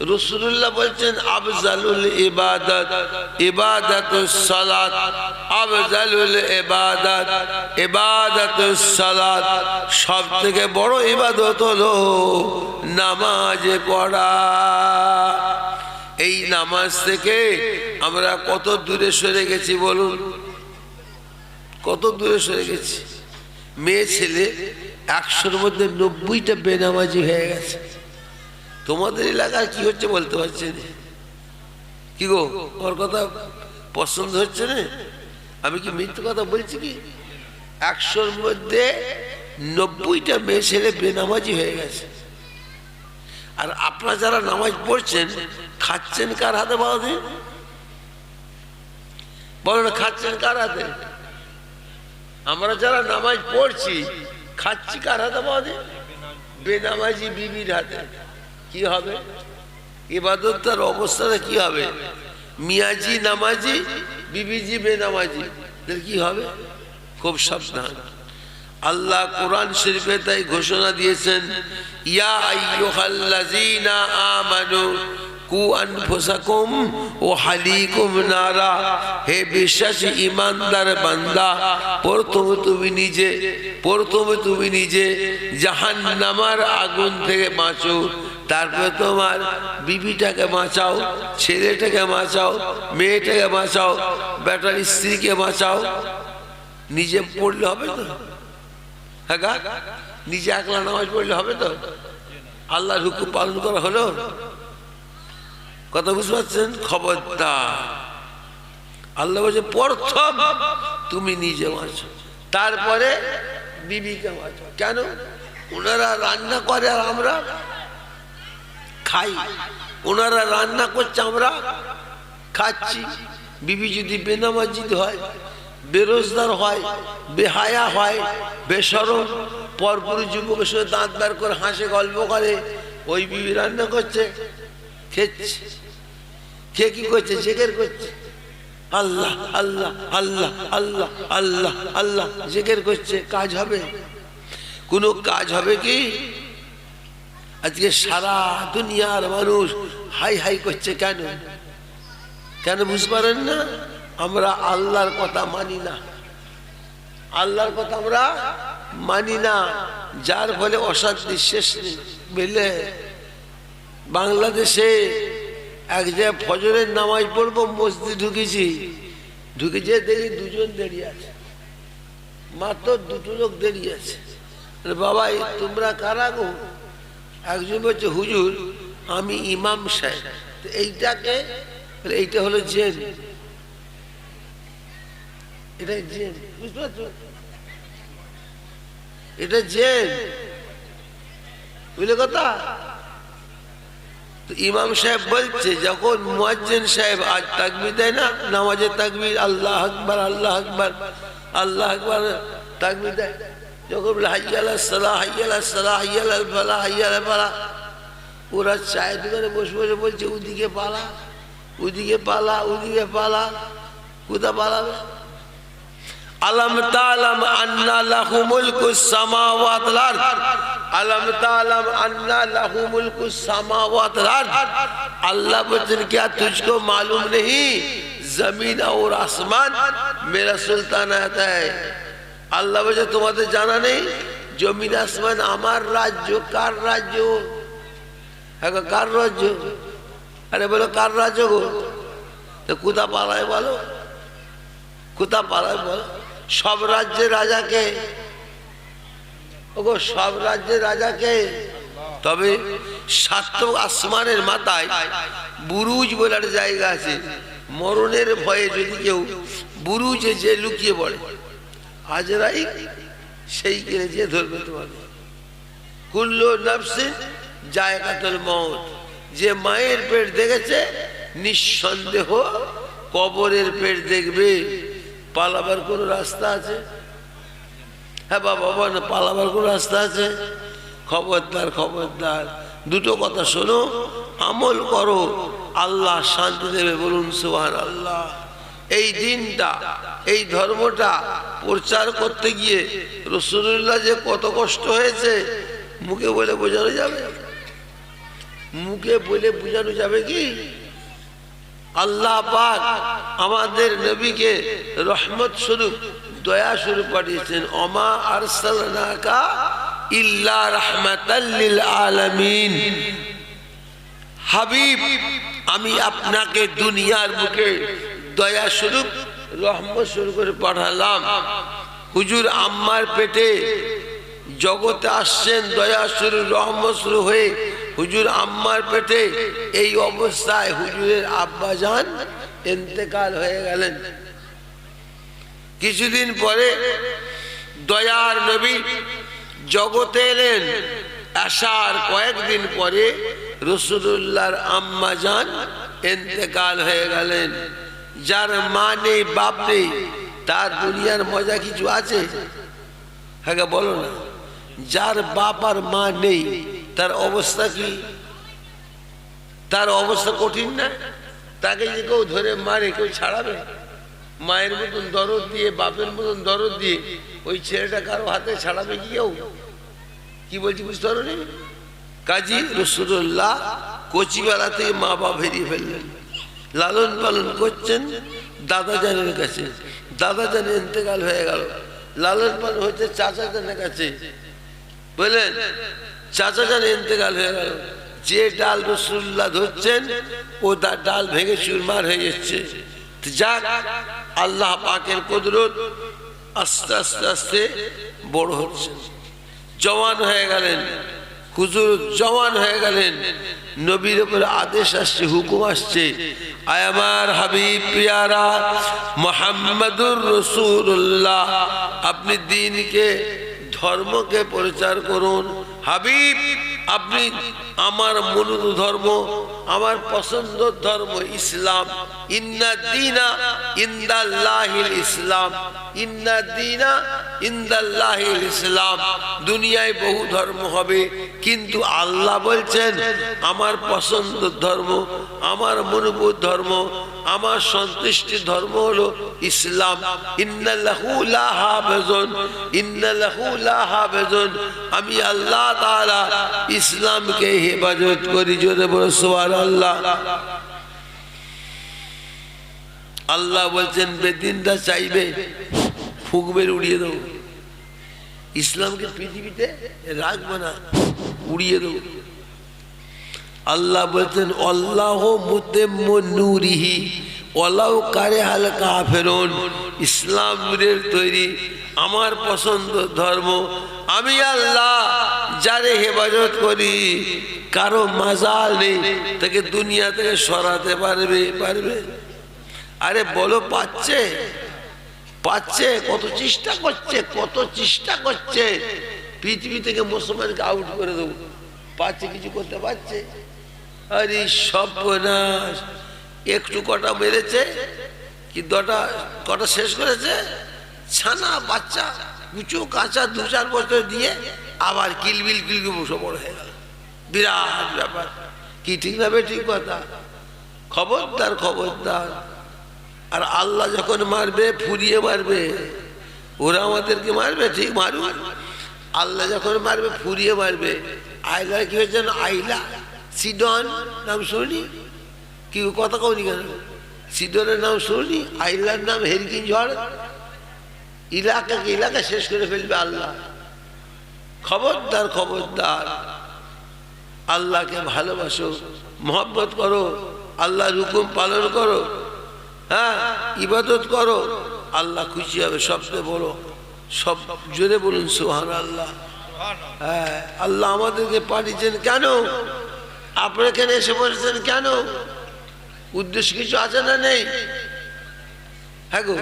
রসুল্লাহ বলছেন, আফজালুল ইবাদত, ইবাদাতুস আফজালুল ইবাদত, ইবাদাতুস সালাত। সব থেকে বড় ইবাদত হলো নামাজ পড়া। এই নামাজ থেকে আমরা কত দূরে সরে গেছি বলুন? কত দূরে সরে গেছি? মেয়ে ছেলে একশোর মধ্যে নব্বইটা বেনামাজি হয়ে গেছে। তোমাদের এলাকায় কি হচ্ছে বলতে পারছি কি গো ওর কথা পছন্দ হচ্ছে না? আমি কি মিথ্যে কথা বলছি কি? একশোর মধ্যে নব্বইটা মেয়ে ছেলে বেনামাজি হয়ে গেছে। আর আপনারা যারা নামাজ পড়ছেন, খাচ্ছেন কার হাতে বাবা দিন বলেন খাচ্ছেন কার হাতে? আমরা যারা নামাজ পড়ছি, খাচ্ছি কার হাতে দিন বেনামাজি বিবির হাতে। কি হবে? ইবাদতার অবস্থাটা কি হবে? মিয়াজি, নামাজি, বিবিজি, বেনামাজি কি হবে? খুব সাবধান। আল্লাহ কোরআন শরীফে তাই ঘোষণা দিয়েছেন, ইয়া আইয়ুহাল্লাযীনা আমানু কু আনফুসাকুম ও হালিকুম নারা। হে বিশ্বাসী ইমানদার বান্দা, প্রথমে তুমি নিজে, প্রথমে তুমি নিজে জাহান্নামার আগুন থেকে বাঁচো। তারপরে তোমার বিবিটাকে বাঁচাও, ছেলেটাকে বাঁচাও, মেয়েটাকে বাঁচাও, বেটার স্ত্রীকে বাঁচাও। নিজে পড়লে হবে তো? হ্যাঁ নিজে একলা নামাজ পড়লে হবে তো? আল্লাহর হুকুম পালন করা হলো? কথা বুঝতে পারছেন? খবরদার। আল্লাহ বলছে, প্রথম তুমি নিজে বাঁচো, তারপরে বিবিকে বাঁচো কেন? ওনারা রান্না করে আর আমরা খাই। ওনারা রান্না করছে, আমরা খাচ্ছি। বিবি যদি বেনামাজিদ হয়, বেরোজগার হয়, বেহায়া হয় বেসরম পরপুরি যুবকের সঙ্গে দাঁত বার করে হাসে, গল্প করে, ওই বিবি রান্না করছে, খেচ্ছে। কে কি করছে? জেগের করছে? আল্লাহ আল্লাহ আল্লাহ আল্লাহ আল্লাহ আল্লাহ জেগের করছে? কাজ হবে। কোনো কাজ হবে কি? আজকে সারা দুনিয়ার মানুষ হাই হাই করছে কেন? কেন বুঝতে পারেন না? আমরা আল্লাহর কথা মানি না। আল্লাহর কথা আমরা মানি না। যার ফলে অশান্তি শেষ বুঝলে বাংলাদেশে এক জায়গায় ফজরের নামাজ পড়ব, মসজিদ ঢুকেছি। ঢুকে যেয়ে দেখি দুজন দাঁড়িয়ে আছে। মাত্র দুটো লোক দাঁড়িয়ে আছে। আরে বাবা তোমরা কারা গো? একজন বলছে, হুজুর, আমি ইমাম সাহেব। এইটাকে এইটা হলো জেন। এটা জেন এটা জেন। বুঝলে কথা? ইমাম সাহেব বলছে, যখন মুয়াজ্জিন সাহেব আজ তাকবির দেয় না, নামাজের তাকবির, আল্লাহ আকবার আল্লাহ আকবার আল্লাহ আকবার তাকবির দেয়। যখন বলে হাইয়াল সালাহ হাইয়াল সালাহ হাইয়াল ফালা হাইয়াল ফালা ওরা চায়ের দোকানে বসে বসে বলছে ওদিকে পালা ওদিকে পালা ওদিকে পালা কোথা পালাবে আলম তালম আন্না লাহু মুলকু সামাওয়াত আল আলম তালম अन्ना लहू मुल्क समावत अल्लाह बच्चन क्या तुझको मालूम नहीं जमीन और आसमान मेरा सुल्तान आता है আল্লাহ বলছে, তোমাদের জানা নেই? জমিন আসমান আমার রাজ্য, কার রাজ্য? হ্যাঁ কার রাজ্য? আরে বলো, কার রাজ্য গো? তো কোথা পালায় বলো। কোথা পালায় বলো। সব রাজ্যের রাজাকে ওগো, সব রাজ্যের রাজাকে তবে সাত আসমানের মাথায় বুরুজ বলার জায়গা আছে। মরণের ভয়ে যদি কেউ বুরুজে যে লুকিয়ে পড়ে হাজরাই সেই কিনে যে ধরবে তোমাকে। কুল্লো নফসিন জায়গাতুল মৌত যে মায়ের পেট দেখেছে, নিঃসন্দেহ কবরের পেট দেখবে। পালাবার কোনো রাস্তা আছে? হ্যাঁ বাবা না, পালাবার কোনো রাস্তা আছে? খবরদার খবরদার। দুটো কথা শোনো, আমল করো, আল্লাহ শান্তি দেবে বলুন সুহান আল্লাহ এই দিনটা, এই ধর্মটা প্রচার করতে গিয়ে রসুল্লাহ যে কত কষ্ট হয়েছে, মুখে বলে বোঝানো যাবে? মুখে বলে বোঝানো যাবে কি? আল্লাহ পাক আমাদের নবীকে রহমত স্বরূপ, দয়া স্বরূপ পাঠিয়েছেন। অমা আরসালনাকা ইল্লা রাহমাতাল্লিল আলামিন। হাবিব, আমি আপনাকে দুনিয়ার বুকে দয়া স্বরূপ রহমত স্বরূপ করে পাঠালাম। হুজুর আম্মার পেটে জগতে আসছেন, দয়া স্বরূপ রহমত স্বরূপ হয়ে হুজুর আম্মার পেটে এই অবস্থায় হুজুরের আব্বা যান এতেকাল হয়ে গেলেন। কিছুদিন পরে দয়ার নবী জগতে এলেন। আসার কয়েকদিন পরে রসুল্লাহর আম্মা যান এতেকাল হয়ে গেলেন। যার মা নেই, বাপ নেই, তার দুনিয়ার মজা কিছু আছে? হ্যাঁ বলো না। যার বাপ আর মা নেই, তার অবস্থা কি? তার অবস্থা কঠিন না? তাকে যে কেউ ধরে মারে, কেউ ছাড়াবে? মায়ের মতন দরদ দিয়ে, বাপের মতন দরদ দিয়ে ওই ছেলেটা কারও হাতে ছাড়াবে কি কেউ? কি বলছি বুঝতে পারো কাজী রসুল্লাহ কচিবেলা থেকে মা বাপ হেরিয়ে ফেললেন। লালন পালন করছেন দাদা জানের কাছে। দাদা জান ইন্তেকাল হয়ে গেল। লালন পালন হচ্ছে চাচা জানের কাছে। বুঝলেন চাচা জান ইন্তেকাল হয়ে গেল। যে ডাল রসুল্লাহ ধরছেন, ও ডাল ভেঙে চুরমার হয়ে যাচ্ছে। যাক, আল্লাহ পাকের কুদরত আস্তে আস্তে আস্তে বড় হচ্ছে। জওয়ান হয়ে গেলেন। হুজুর জওয়ান হয়ে গেলেন। নবীর উপরে আদেশ আসছে, হুকুম আসছে। আয় আমার হাবিব, পিয়ারা, মোহাম্মদুর রসুল্লাহ আপনি দিনকে, ধর্মকে প্রচার করুন। হাবিব আপনি আমার মনুদ ধর্ম, আমার পছন্দ ধর্ম ইসলাম। ইন্না দিনা ইন্দাল্লাহিল ইসলাম। ইন্না দিনা ইন্দাল্লাহিল ইসলাম। দুনিয়ায় বহু ধর্ম হবে, কিন্তু আল্লাহ বলছেন, আমার পছন্দ ধর্ম, আমার মনোবোধ ধর্ম আমার সন্তুষ্টির ধর্ম হলো ইসলাম। আমি আল্লাহ ইসলামকে হেফাজত করি জোরে বলো, সুবহানাল্লাহ। আল্লাহ আল্লাহ বলছেন, বেদিনটা চাইবে ফুকবের উড়িয়ে দেবো। ইসলামকে পৃথিবীতে রাখব না, উড়িয়ে দেবো। আল্লাহ বলছেন অল্লাহ নুরিহি। অলাউ কারে হালকা ফেরন ইসলাম তৈরি, আমার পছন্দ ধর্ম। আমি আল্লাহ যারে হেফাজত করি, কারও মাজাল নেই, তাকে দুনিয়া থেকে সরাতে পারবে পারবে? আরে বলো পাচ্ছে পাচ্ছে কত চেষ্টা করছে, কত চেষ্টা করছে? পৃথিবী থেকে মুসলমানকে আউট করে দেবো। পাচ্ছে কিছু করতে পারছে? আরে সর্বনাশ। একটু কটা মেরেছে, কি দটা, কটা শেষ করেছে? ছানা, বাচ্চা, কুচো, কাঁচা, দু চার বছর দিয়ে আবার কিলবিল কিলবিল বসে বড় হয়ে গেল। বিরাট ব্যাপার। কি ঠিক ভাবে ঠিক কথা? খবরদার খবরদার। আর আল্লাহ যখন মারবে, ফুরিয়ে মারবে, ওরা আমাদেরকে মারবে, ঠিক? মারুক। আল্লাহ যখন মারবে, ফুরিয়ে মারবে। আইলা কি হয়েছে আইলা। সিডন, নাম শুনি কি কথা কওনি কেন? সিডনের নাম শুনি আইলার নাম হেরিকিন ঝড়? ইলাকাকে ইলাকা শেষ করে ফেলবে আল্লাহ। খবরদার খবরদার। আল্লাহকে ভালোবাসো, মহব্বত করো, আল্লাহর হুকুম পালন করো হ্যাঁ? ইবাদত করো। আল্লাহ খুশি হবে, সবচেয়ে বড়। সব জোরে বলুন সোহান আল্লাহ হ্যাঁ আল্লাহ আমাদেরকে পাঠিয়েছেন কেন? আপনার এখানে এসে বসেছেন কেন? উদ্দেশ্য কিছু আছে না নেই? হ্যাঁ গো,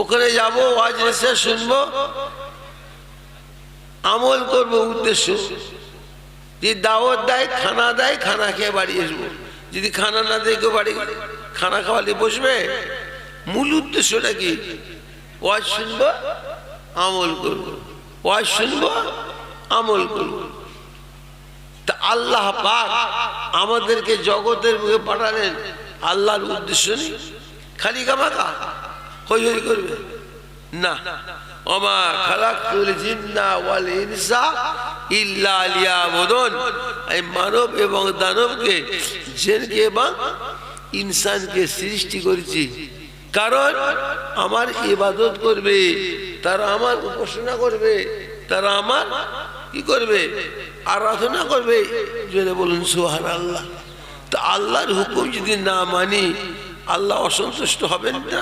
ওখানে যাব আজ এসে শুনব, আমল করব উদ্দেশ্য। যদি দাওয়াত দেয়, খানা দেয়, খানা খেয়ে বাড়ি আসব। যদি খানা না দেয়, কেউ বাড়ি খানা খাওয়ালে বসবে? মূল উদ্দেশ্যটা কি? ওয়াজ শুনব, আমল করব। ওয়াজ শুনব, আমল করব। তা আল্লাহ পাক আমাদেরকে জগতের মুখে পাঠালেন। আল্লাহর উদ্দেশ্য নেই। খালি কামাকা হই হই করবে। না। ওয়াল ইনসা ইল্লা এই মানব এবং দানবকে সৃষ্টি করেছি। কারণ আমার ইবাদত করবে, তারা আমার উপাসনা করবে, তারা আমার কি করবে? আরাধনা করবে। জেনে বলুন সোহান আল্লাহ তা আল্লাহর হুকুম যদি না মানি, আল্লাহ অসন্তুষ্ট হবেন না?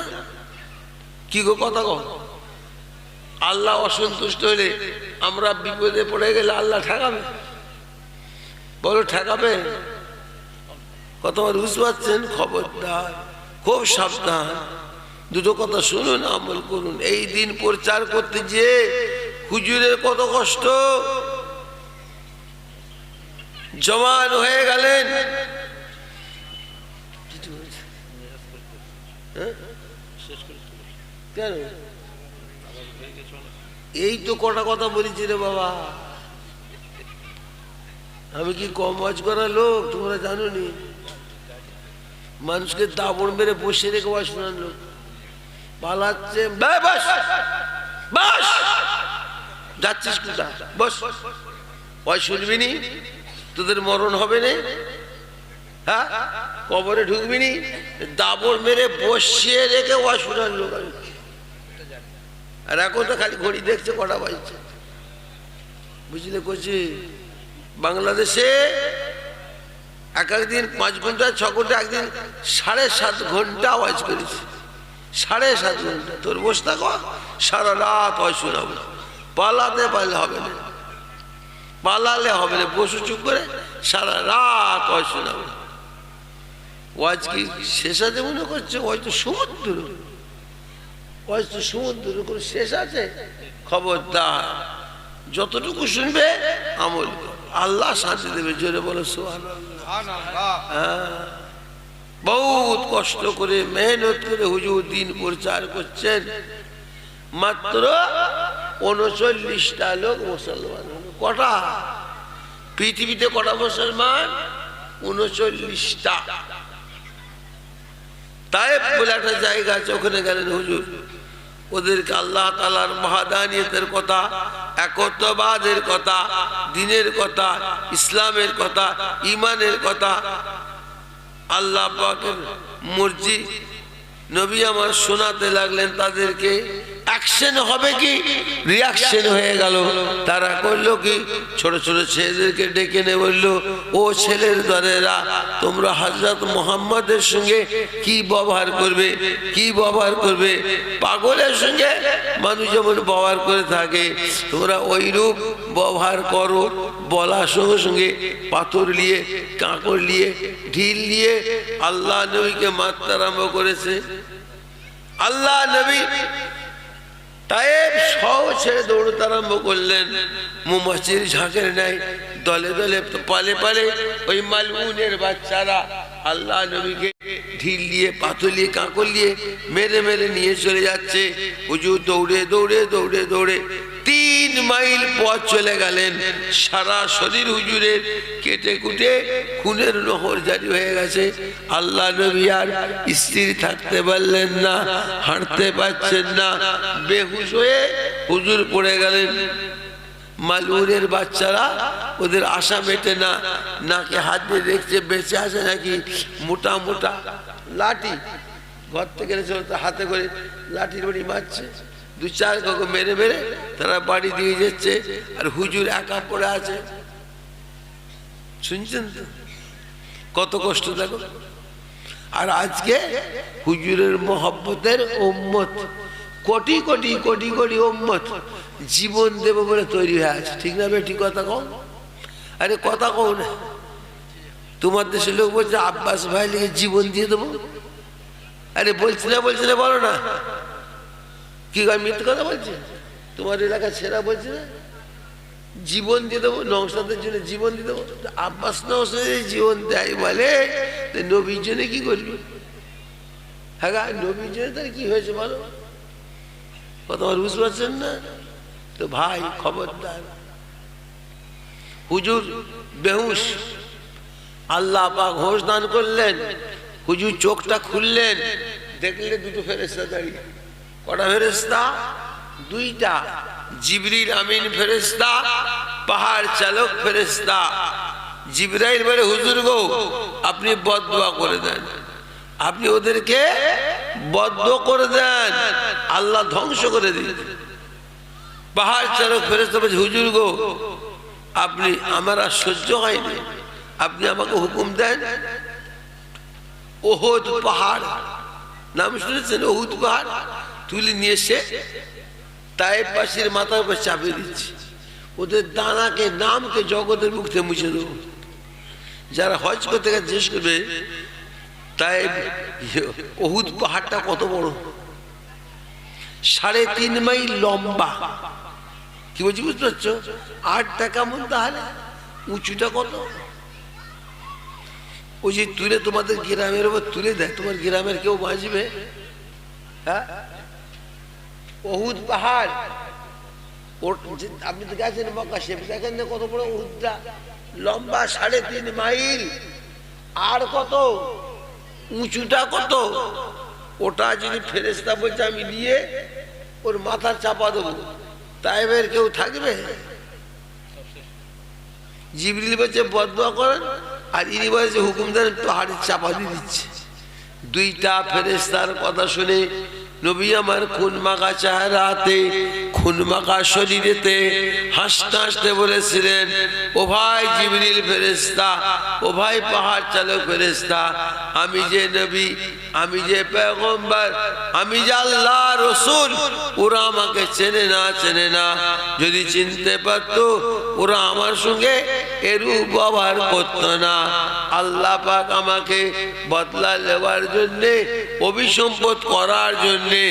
কি গো কথা কো আল্লাহ অসন্তুষ্ট হলে আমরা বিপদে পড়ে গেলে আল্লাহ ঠেকাবে? বলো, ঠেকাবে? কত বুঝতে পারছেন? খবরদার, খুব সাবধান। দুটো কথা শুনুন, আমল করুন। এই দিন প্রচার করতে যে হুজুরের কত কষ্ট? জমান হয়ে গেলেন। হ্যাঁ? কেন? এই তো কটা কথা বলেছি রে বাবা। আমি কি কম ওয়াজ করা লোক? তোমরা জানো নি মানুষকে দাবড় মেরে বসে রেখে ওয়াজ শোনার লোক। পালাচ্ছে বস বস যাচ্ছিস কোথা বস। ওয়াজ শুনবি নি? তোদের মরণ হবে না। হ্যাঁ? কবরে ঢুকবি নি? দাবড় মেরে বসিয়ে রেখে শোনার লোক আর এখন তো খালি ঘড়ি দেখছে, কটা বাজছে। বুঝলে কচি? বাংলাদেশে এক একদিন পাঁচ ঘণ্টা, ছ ঘণ্টা, একদিন সাড়ে সাত ঘণ্টা আওয়াজ করেছি। সাড়ে সাত ঘণ্টা। তোর বসে থাকো সারা রাত হয় শোনাবো পালাতে পারলে হবে না। পালালে হবে না, বসু চুপ করে সারা রাত হয় শোনাবো ওয়াজ কি শেষ আছে মনে করছে? হয়তো সমুদ্র। হয়তো সমুদ্র কোনো শেষ আছে? খবরদার। যতটুকু শুনবে, আমল আল্লাহ শান্তি দেবে, জোরে বলো সোহান বহুত কষ্ট করে, মেহনত করে হুজুর দিন প্রচার করছেন। মাত্র উনচল্লিশটা লোক মুসলমান। হলো কটা? পৃথিবীতে কটা মুসলমান? উনচল্লিশটা। তাই বলে একটা জায়গা আছে, ওখানে গেলেন হুজুর। ওদেরকে আল্লাহ তালার মহাদানিয়তের কথা, একত্ববাদের কথা, দিনের কথা, ইসলামের কথা ইমানের কথা। আল্লাহ মর্জি। নবী আমার শোনাতে লাগলেন তাদেরকে। অ্যাকশন হবে কি? রিয়াকশন হয়ে গেল। তারা করল কি? ছোট ছোট ছেলেদেরকে ডেকে নে বলল, ও ছেলের দরেরা তোমরা হজরত মোহাম্মদের সঙ্গে কি ব্যবহার করবে? কি ব্যবহার করবে? পাগলের সঙ্গে? মানুষ যেমন ব্যবহার করে থাকে, তোমরা ওইরূপ ব্যবহার করো, বলার সঙ্গে সঙ্গে পাথর নিয়ে, কাঁকড় নিয়ে, ঢিল নিয়ে আল্লাহ নবীকে মারতে আরম্ভ করেছে। আল্লাহ নবী তাইব সব ছেড়ে দৌড়তে আরম্ভ করলেন। মৌমাছির ঝাঁকের নেয় দলে দলে পালে পালে ওই মালউনের বাচ্চারা আল্লাহ নবীকে ঢিল দিয়ে, পাথর দিয়ে কাঁকর দিয়ে মেরে মেরে নিয়ে চলে যাচ্ছে। হুজুর দৌড়ে দৌড়ে দৌড়ে দৌড়ে তিন মাইল পথ চলে গেলেন। সারা শরীর হুজুরের কেটে কুটে খুনের নহর জারি হয়ে গেছে। আল্লাহ নবী আর স্থির থাকতে পারলেন না, হাঁটতে পারছেন না। বেহুশ হয়ে হুজুর পড়ে গেলেন। মালুরের বাচ্চারা ওদের আশা মেটে না, নাকে হাত দিয়ে দেখছে, বেঁচে আছে নাকি? মোটা মোটা লাঠি। ঘর থেকে হাতে করে লাঠির বাড়ি মারছে। দু চার কাকু মেরে মেরে তারা বাড়ি দিয়ে যাচ্ছে আর হুজুর একা পড়ে আছে। শুনছেন কত কষ্ট দেখো। আর আজকে হুজুরের মোহব্বতের ওম্মত কোটি কোটি কোটি কোটি ওম্মত জীবন দেব বলে তৈরি হয়ে আছে। ঠিক না বেটি কথা কও? আরে কথা কও না। তোমার দেশের লোক বলছে, আব্বাস ভাই লিখে জীবন দিয়ে দেবো। আরে বলছি না বলছি না, বলো না। কি মিথ্যে কথা বলছে? তোমার এলাকা ছেড়া বলছে না, জীবন দিয়ে দেবো নংসাদের জন্য জীবন দিয়ে দেবো। আব্বাস নংসাদের জীবন দেয় বলে নবীর জন্য কি করবি? হ্যাঁ নবীর জন্য তার কি হয়েছে বলো? কথা বুঝতে পারছেন না? তো ভাই, খবরদার। হুজুর বেহুশ। আল্লাহ পাক হোশ দান করলেন। হুজুর চোখটা খুললেন। দেখলে দুটো ফেরেস্তা দাঁড়িয়ে। কটা ফেরেস্তা দুইটা। জিবরিল আমিন ফেরেস্তা পাহাড় চালক ফেরেস্তা জিবরাইল বলে, হুজুর গো, আপনি বদদোয়া করে দেন। আপনি ওদেরকে বদ্ধ করে দেন। আল্লাহ ধ্বংস করে দিন পাহাড় চালক বলছে, হুজুর গো, আপনি আমার আর সহ্য হয়নি। আপনি আমাকে হুকুম দেন, ওহদ পাহাড়। নাম শুনেছেন? ওহুদ পাহাড়? তুলে নিয়ে এসে তাই পাশের মাথার উপর চাপিয়ে দিচ্ছি। ওদের দানাকে, নামকে জগতের মুখ থেকে মুছে দেবো। যারা হজ করতে গেছে, জিজ্ঞেস করবে, তাই ওহুদ পাহাড়টা কত বড়? সাড়ে তিন মাইল লম্বা। কি বলছি, বুঝতে পারছ? আটটা কেমন তাহলে? উঁচুটা কত? ওই যে তুলে তোমাদের গ্রামের উপর তুলে দেয়, তোমার গ্রামের কেউ বাঁচবে? হ্যাঁ? অহুদ পাহাড়। আপনি তো গেছেন মক্কা দেখেন না কত বড় লম্বা সাড়ে তিন মাইল। আর কত? উঁচুটা কত? ওটা যদি ফেরেস্তা বলছে, আমি দিয়ে ওর মাথা চাপা দেবো। তাইবের কেউ থাকবে? জিবরিল বলছে বদয়া করেন, আর ইনি বলছে, হুকুমদার একটু পাহাড়ের চাপা দিয়ে দিচ্ছে। দুইটা ফেরেস্তার কথা শুনে নবী আমার খুন মাখা চেহারাতে, খুন মাখা শরীরেতে হাসতে হাসতে বলেছিলেন, ও ভাই জিবরিল ফেরেস্তা ও ভাই পাহাড় চালক ফেরেস্তা আমি যে নবী, আমি যে পেগম্বর আমি যে আল্লাহ রসুল, ওরা আমাকে চেনে না চেনে না। যদি চিনতে পারতো, ওরা আমার সঙ্গে এরূপ ব্যবহার করতো না। আল্লাহ পাক আমাকে বদলা নেওয়ার জন্যে অভিসম্পদ করার জন্যে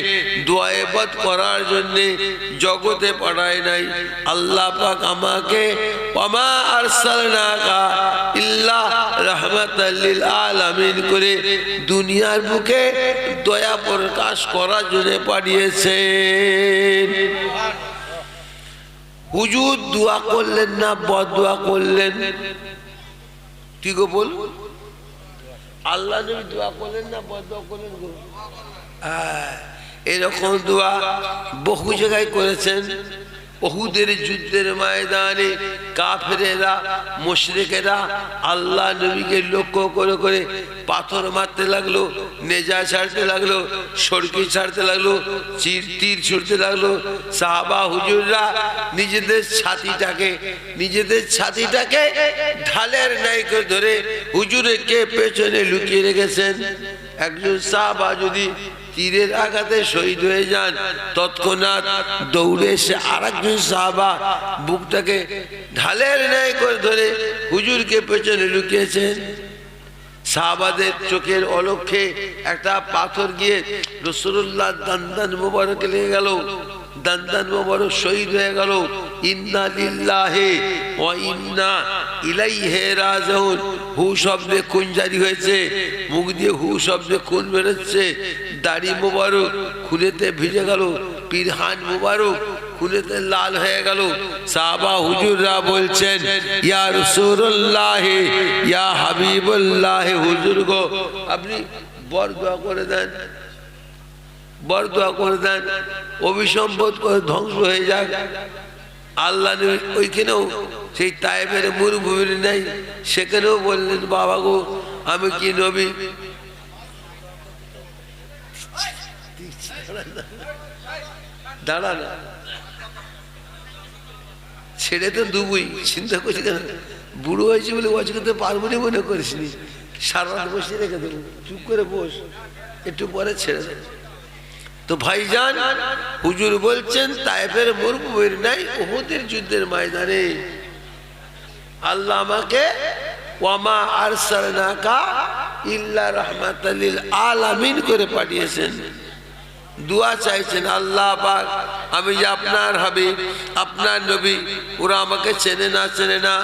দোয়াবত করার জন্যে জগতে পাঠায় নাই। আল্লাহ পাক আমাকে, ওমা আরসালনাকা করে দুনিয়ার বুকে দয়া প্রকাশ করার জন্য পাঠিয়েছেন। হুজুর দোয়া করলেন না বদোয়া করলেন। কি গো বল? আল্লাহ নবী দোয়া করেন না বদ করলেন হ্যাঁ, এরকম দোয়া বহু জায়গায় করেছেন। বহুদের যুদ্ধের ময়দানে কাফেরেরা, মুশরিকেরা আল্লাহ নবীকে লক্ষ্য করে করে পাথর মারতে লাগল, নেজা ছাড়তে লাগল সরকি ছাড়তে লাগল, চির তীর ছুটতে লাগল। সাহাবা হুজুররা নিজেদের ছাতিটাকে নিজেদের ছাতিটাকে ঢালের করে ধরে হুজুরকে পেছনে লুকিয়ে রেখেছেন? একজন সাহাবা যদি তীরের আঘাতে শহীদ হয়ে যান। তৎক্ষণাৎ দৌড়ে এসে আর একজন সাহাবা বুকটাকে ঢালের ন্যায় করে ধরে হুজুরকে পেছনে লুকিয়েছেন। সাহাবাদের চোখের অলক্ষে একটা পাথর গিয়ে রসুল্লাহ দান্দান মোবারকে লেগে গেল। শহীদ হয়ে গেল। ইন্না হু শব্দে জারি হয়েছে। মুখ দিয়ে হু শব্দে বেরোচ্ছে। দাড়ি মোবারক খুনেতে ভিজে গেল। পিরহান মোবারক খুনেতে লাল হয়ে গেল। সাহাবা হুজুররা বলছেন, ইয়া হুজুর গো, আপনি বর দোয়া করে দেন। বর দোয়া করে দেন, অভিসম্পদ করে ধ্বংস হয়ে যাক। আল্লাহ ওইখানেও সেই তাইবের মরুভূমির নেই, সেখানেও বললেন, বাবা গো, আমি কি নবী? দাঁড়া না ছেড়ে তো দুবুই, চিন্তা করছি কেন? বুড়ো হয়েছে বলে ওয়াজ করতে পারব না মনে করিসনি? সারা বসে রেখে দেবো। চুপ করে বস, একটু পরে ছেড়ে দেবো। তো ভাইজান, হুজুর বলছেন তাইফের মরুভূমির নাই ওহুদের যুদ্ধের ময়দানে। আল্লাহ আমাকে, ওয়ামা আরসালনাকা ইল্লা রাহমাতাল্লিল আলামিন করে পাঠিয়েছেন। দোয়া চাইছেন আল্লাহ পাক, আমি যে আপনার হবে আপনার নবী, ওরা আমাকে চেনে না চেনে না।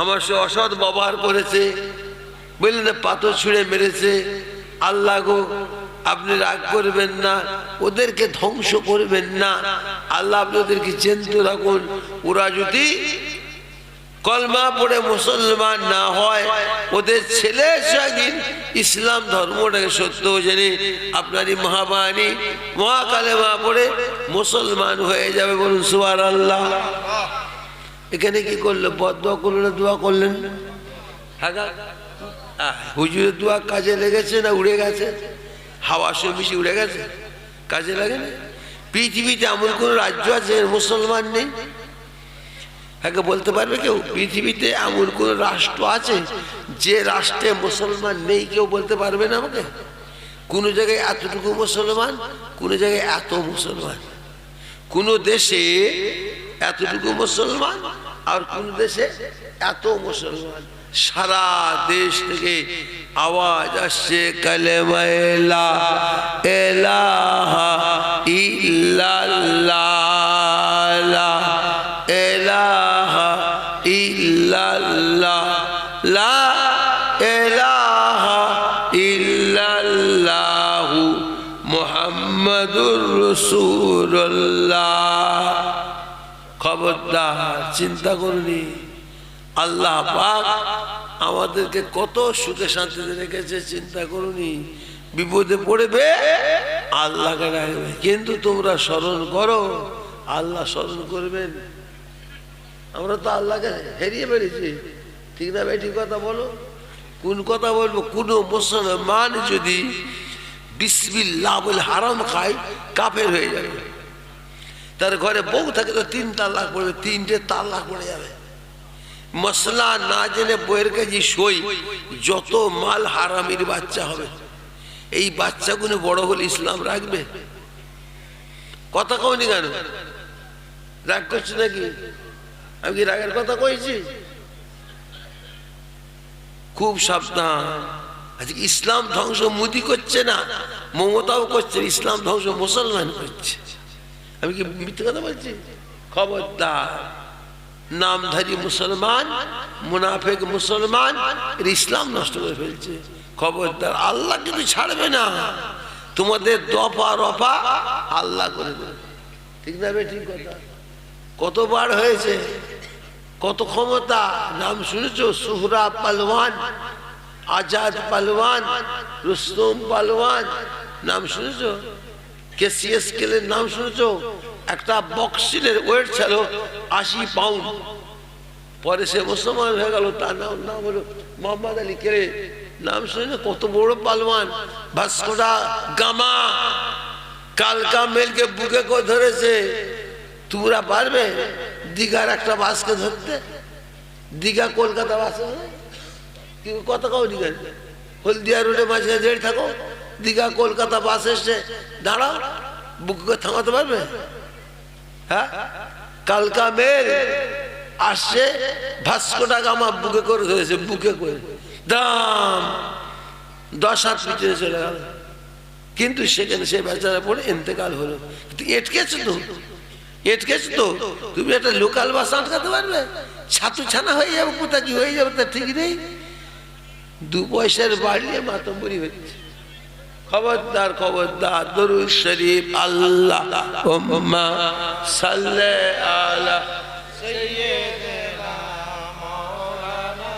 আমার সে অসৎ ব্যবহার করেছে বুঝলেন পাথর ছুঁড়ে মেরেছে। আল্লাহ গো আপনি রাগ করবেন না, ওদেরকে ধ্বংস করবেন না। আল্লাহ আপনি ওদেরকে চেন্ত রাখুন ওরা যদি কলমা পড়ে মুসলমান না হয়, ওদের ছেলে ইসলাম ধর্মটাকে সত্য জেনে আপনারই মহাবাণী মহাকালে মা পড়ে মুসলমান হয়ে যাবে বলুন সুয়ার আল্লাহ এখানে কি করল? বদয়া করল না দোয়া করলেন? হ্যাঁ হুজুরের দোয়া কাজে লেগেছে না উড়ে গেছে? হাওয়া সে মিশে উড়ে গেছে। কাজে লাগে না। পৃথিবীতে এমন কোন রাজ্য আছে মুসলমান নেই? হ্যাঁ বলতে পারবে কেউ? পৃথিবীতে এমন কোন রাষ্ট্র আছে যে রাষ্ট্রে মুসলমান নেই কেউ বলতে পারবে না আমাকে? কোনো জায়গায় এতটুকু মুসলমান, কোনো জায়গায় এত মুসলমান? কোন দেশে এতটুকু মুসলমান আর কোন দেশে এত মুসলমান সারা দেশ থেকে আওয়াজ আসছে কালেমা এলা এলাহা এলাহা এলাহা চিন্তা করুনি আল্লাহ আমাদেরকে কত সুখে শান্তিতে রেখেছে, চিন্তা করুনি। বিপদে পড়বে, আল্লাহকে কিন্তু তোমরা স্মরণ করো, আল্লাহ স্মরণ করবেন। আমরা তো আল্লাহকে হেরিয়ে বেরিয়েছি ঠিক না ভাই, ঠিক কথা বলো? কোন কথা বলব? কোন মুসলমান যদি বিসমিল্লাহ বলে হারাম খায়, কাফের হয়ে যাবে। তার ঘরে বউ থাকে তো তিন তালাক পড়বে, তিনটে তালাক পড়ে যাবে। মশলা না জেনে বইয়ের কাছে সই, যত মাল হারামির বাচ্চা হবে। এই বাচ্চাগুলো বড় হলে ইসলাম রাখবে? কথা কওনি কেন? রাগ করছি নাকি? আমি কি রাগের কথা কইছি? খুব সাবধান। আজকে ইসলাম ধ্বংস মুদি করছে না, মমতাও করছে, ইসলাম ধ্বংস মুসলমান করছে। আমি কি মিথ্যে কথা বলছি? খবরদার। নামধারী মুসলমান, মুনাফেক মুসলমান, এর ইসলাম নষ্ট করে ফেলছে। খবরদার, আল্লাহ কিন্তু ছাড়বে না। তোমাদের দফা রফা আল্লাহ করে দেবে। ঠিক না ঠিক কথা? কতবার হয়েছে? কত ক্ষমতা? নাম শুনেছ? সুহরা পালওয়ান, আজাদ পালওয়ান, রুস্তম পালওয়ান, নাম শুনেছ? কেসিএস কেলের নাম শুনেছ? একটা বক্সিলের ওয়েট ছিল আশি পাউন্ড। পরে সে মুসলমান হয়ে গেল, তার নাম নাম হলো মোহাম্মদ আলী কেরে। নাম শুনে না কত বড় পালওয়ান, ভাস্কোডা গামা। কালকা মেলকে বুকে করে ধরেছে। তোমরা পারবে দীঘার একটা বাসকে ধরতে? দীঘা, কলকাতা বাস কি কত কাউ দীঘা হলদিয়া রোডে মাঝখানে জেড়ে থাকো। দীঘা, কলকাতা বাস এসে দাঁড়াও, বুকে থামাতে পারবে? কালকা মেল আসছে ভাস্কোটা গামা বুকে করে ধরেছে, বুকে করে। দাম! দশ হাত পিছনে চলে গেল। কিন্তু সেখানে সে বেচারা পড়ে ইন্তেকাল হলো। এটকেছে তো। এটকেছে তো। তুমি একটা লোকাল বাস আটকাতে পারবে? ছাতু ছানা হয়ে যাবে, কোথা কি হয়ে যাবে তা ঠিক নেই। দু পয়সার বাড়িয়ে মাতম্বরি হচ্ছে। خبردار خبردار درود شریف اللہ امم صلی اللہ سیدنا مولانا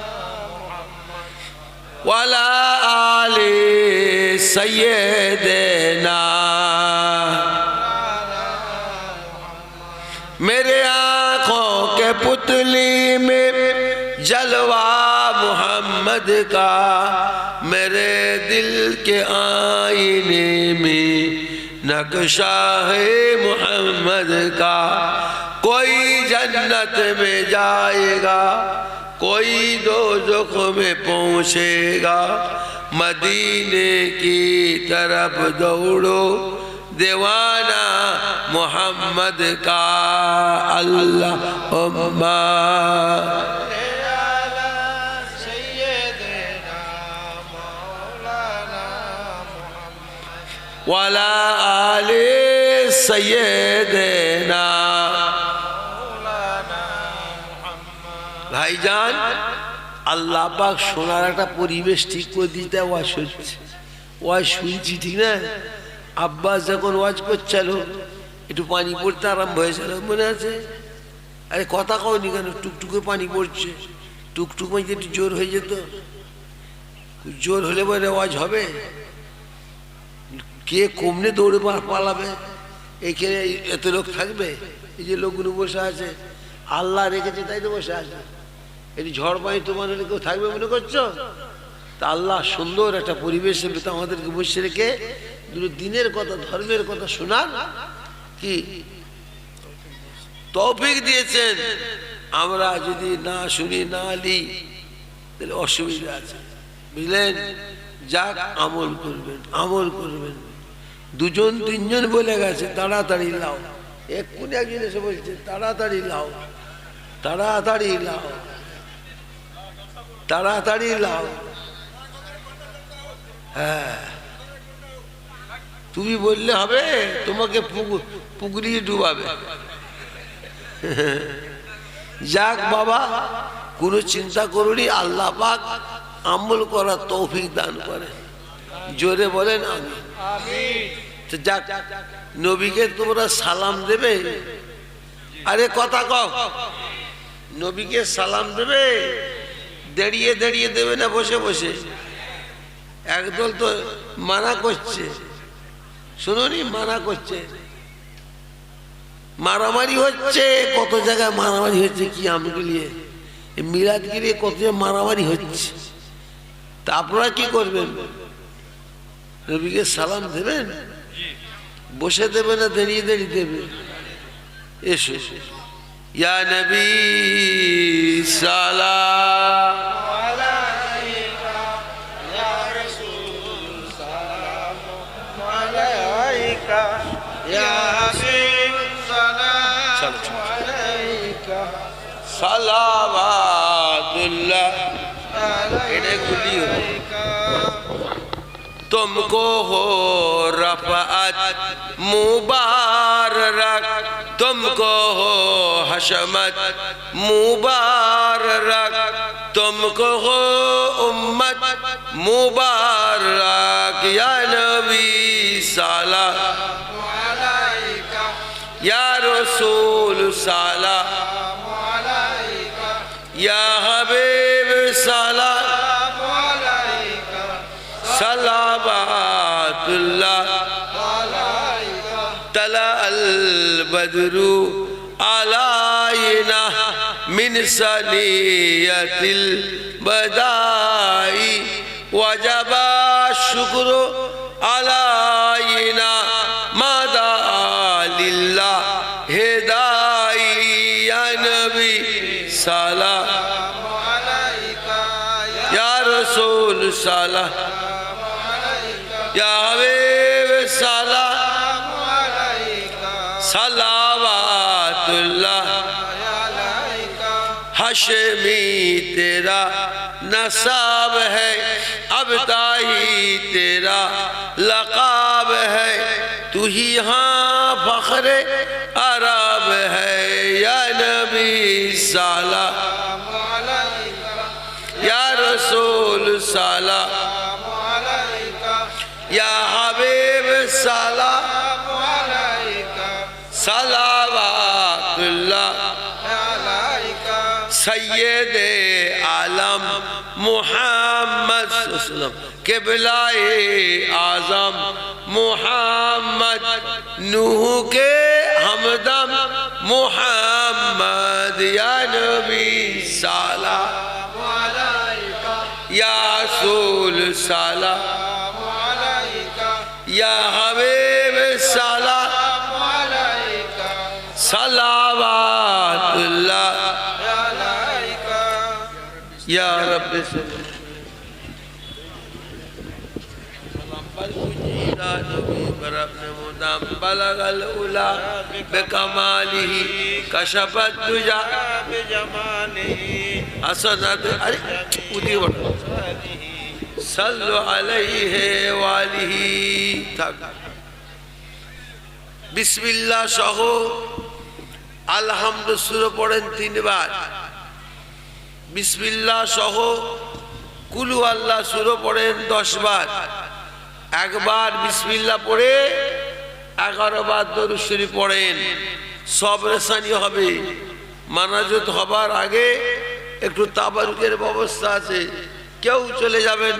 محمد والا آلی سیدنا میرے آنکھوں کے پتلی میں جلوہ محمد کا میرے دل کے آئینے میں نقشہ ہے محمد کا کوئی جنت میں جائے گا، کوئی دو دوزخ میں پہنچے گا۔ مدینے کی طرف دوڑو، دیوانہ محمد کا اللہ امہ۔ ওয়ালা আলে সৈয়দেনা ভাইজান, আল্লাহ পাক শোনার একটা পরিবেশ ঠিক করে দিতে ওয়াজ হচ্ছে। ওয়াজ শুনছি, ঠিক না? আব্বাস যখন ওয়াজ করছিল, একটু পানি পড়তে আরম্ভ হয়েছিল, মনে আছে? আরে কথা কওনি কেন? টুকটুকে পানি পড়ছে। টুকটুক একটু জোর হয়ে যেত। জোর হলে বলে ওয়াজ হবে? কে কমনে দৌড়ে পালাবে? এখানে এত লোক থাকবে? এই যে লোকগুলো বসে আছে, আল্লাহ রেখেছে, তাই তো বসে আছে। এটি ঝড় পানি তোমার কেউ থাকবে মনে করছ? তা আল্লাহ সুন্দর একটা পরিবেশের ভিতরে আমাদেরকে বসে রেখে দুটো দিনের কথা, ধর্মের কথা শোনান। কি? তৌফিক দিয়েছেন। আমরা যদি না শুনি, না লি, তাহলে অসুবিধা আছে। বুঝলেন? যাক আমল করবেন আমল করবেন। দুজন, তিনজন বলে গেছে, তাড়াতাড়ি লাও এক্ষুনি একজন এসে বলছে, তাড়াতাড়ি লাও তাড়াতাড়ি লাও তাড়াতাড়ি লাও হ্যাঁ। তুমি বললে হবে, তোমাকে পুকুর ডুবাবে। যাক বাবা, কোনো চিন্তা করুনি, আল্লাহ পাক আমল করার তৌফিক দান করে জোরে বলেন আমি নবীকে তোমরা সালাম দেবে? আরে কথা কও। নবীকে সালাম দেবে? দাঁড়িয়ে দাঁড়িয়ে দেবে না বসে বসে? একদল তো মানা করছে। শুনুনি, মানা করছে। মারামারি হচ্ছে, কত জায়গায় মারামারি হচ্ছে কি আমাকে নিয়ে? মিলাদ গিয়ে কত মারামারি হচ্ছে। তা আপনারা কি করবেন? রবিকে সালাম দেবেন? বসে দেবে না দাঁড়িয়ে দাঁড়িয়ে দেবে? এসো। ইয়া নবী সালাম। সালাম तुमको हो रफात मुबारक तुमको हो हशमत मुबारक तुमको हो उम्मत मुबारक या नबी साला या रसूल साला البدر علينا من سنية البداء وجب الشكر علينا ما دعا لله هداي يا نبي سلام عليك يا يا رسول سلام ہاشمی تیرا نصاب ہے ابتائی تیرا لقاب ہے۔ تو ہی ہاں فخر عرب ہے، یا نبی سالہ یا رسول سالہ سید عالم محمد صلی اللہ علیہ وسلم قبلہ اعظم محمد نوح کے حمدم محمد یا نبی سالا یا رسول سالا یا حبیب ইয়া রাব্বি مدام بلغ الأولى بكماله كشف الدجى بجماله أسدت أديب صلوا عليه وآله بسم الله সহ আলহামদুসুর পড়েন তিনবার বিসমিল্লাহ সহ কুলু আল্লাহ সুরো পড়েন দশ বার একবার বিসমিল্লা পড়ে এগারো বার দরুশ্বরী পড়েন। সব রেশানি হবে। মানাজত হবার আগে একটু তাবারুকের ব্যবস্থা আছে। কেউ চলে যাবেন।